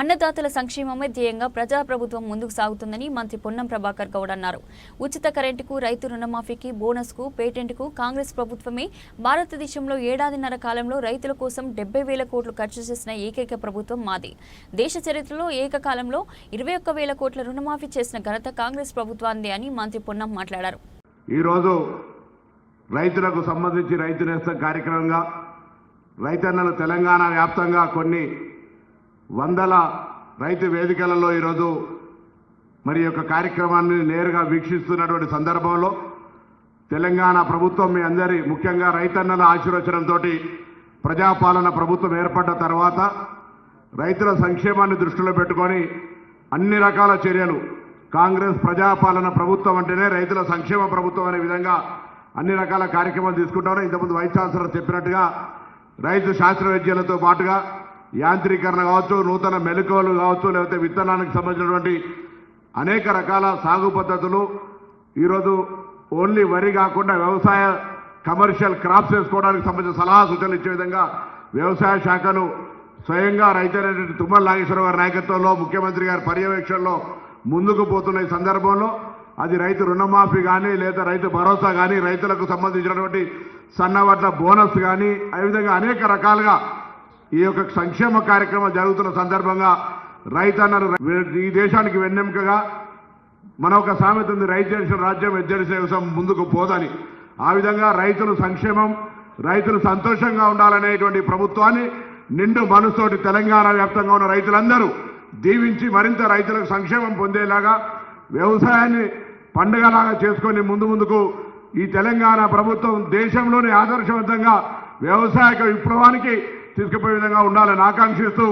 అన్నదాతల సంక్షేమమే ధ్యేయంగా ప్రజాప్రభుత్వం ముందుకు సాగుతుందని మంత్రి పొన్నం ప్రభాకర్ గౌడ్ అన్నారు. ఉచిత కరెంటుకు రైతు రుణమాఫీకి బోనస్కు పేటెంట్కు కాంగ్రెస్ ప్రభుత్వమే భారతదేశంలో ఏడాదిన్నర కాలంలో రైతుల కోసం డెబ్బై వేల కోట్లు ఖర్చు చేసిన ఏకైక ప్రభుత్వం మాది. దేశ చరిత్రలో ఏకకాలంలో ఇరవై ఒక్క వేల కోట్ల రుణమాఫీ చేసిన ఘనత కాంగ్రెస్ ప్రభుత్వాందే అని మంత్రి పొన్నం మాట్లాడారు. ఈరోజు రైతులకు సంబంధించి రైతు నేస్తం కార్యక్రమంగా రైతన్నలు తెలంగాణ వ్యాప్తంగా కొన్ని వందల రైతు వేదికలలో ఈరోజు మరి యొక్క కార్యక్రమాన్ని నేరుగా వీక్షిస్తున్నటువంటి సందర్భంలో తెలంగాణ ప్రభుత్వం మీ అందరి ముఖ్యంగా రైతన్నల ఆశీర్వచనంతో ప్రజాపాలన ప్రభుత్వం ఏర్పడ్డ తర్వాత రైతుల సంక్షేమాన్ని దృష్టిలో పెట్టుకొని అన్ని రకాల చర్యలు కాంగ్రెస్ ప్రజాపాలన ప్రభుత్వం అంటేనే రైతుల సంక్షేమ ప్రభుత్వం అనే విధంగా అన్ని రకాల కార్యక్రమాలు తీసుకుంటారు. ఇంతకుముందు వైస్ ఛాన్సలర్ చెప్పినట్టుగా రైతు శాస్త్రవేద్యాలతో పాటుగా యాంత్రీకరణ కావచ్చు నూతన మెలకువలు కావచ్చు లేకపోతే విత్తనానికి సంబంధించినటువంటి అనేక రకాల సాగు పద్ధతులు. ఈరోజు ఓన్లీ వరి కాకుండా వ్యవసాయ కమర్షియల్ క్రాప్స్ వేసుకోవడానికి సంబంధించిన సలహా సూచనలు ఇచ్చే విధంగా వ్యవసాయ శాఖను స్వయంగా రైతైనటువంటి తుమ్మల నాగేశ్వర గారి నాయకత్వంలో ముఖ్యమంత్రి గారి పర్యవేక్షణలో ముందుకు పోతున్న ఈ సందర్భంలో అది రైతు రుణమాఫీ కానీ లేదా రైతు భరోసా కానీ రైతులకు సంబంధించినటువంటి సన్నవడ్ల బోనస్ కానీ అదేవిధంగా అనేక రకాలుగా ఈ యొక్క సంక్షేమ కార్యక్రమం జరుగుతున్న సందర్భంగా రైతన్నలు ఈ దేశానికి వెన్నెముకగా మన ఒక సామెత ఉంది రైతు చేసిన రాజ్యం ఎద్దడి ముందుకు పోదని. ఆ విధంగా రైతుల సంక్షేమం రైతులు సంతోషంగా ఉండాలనేటువంటి ప్రభుత్వాన్ని నిండు మనసుతోటి తెలంగాణ వ్యాప్తంగా ఉన్న రైతులందరూ దీవించి మరింత రైతులకు సంక్షేమం పొందేలాగా వ్యవసాయాన్ని పండుగలాగా చేసుకొని ముందు ముందుకు ఈ తెలంగాణ ప్రభుత్వం దేశంలోనే ఆదర్శవంతంగా వ్యవసాయ విప్లవానికి తీసుకుపోయే విధంగా ఉండాలని ఆకాంక్షిస్తూ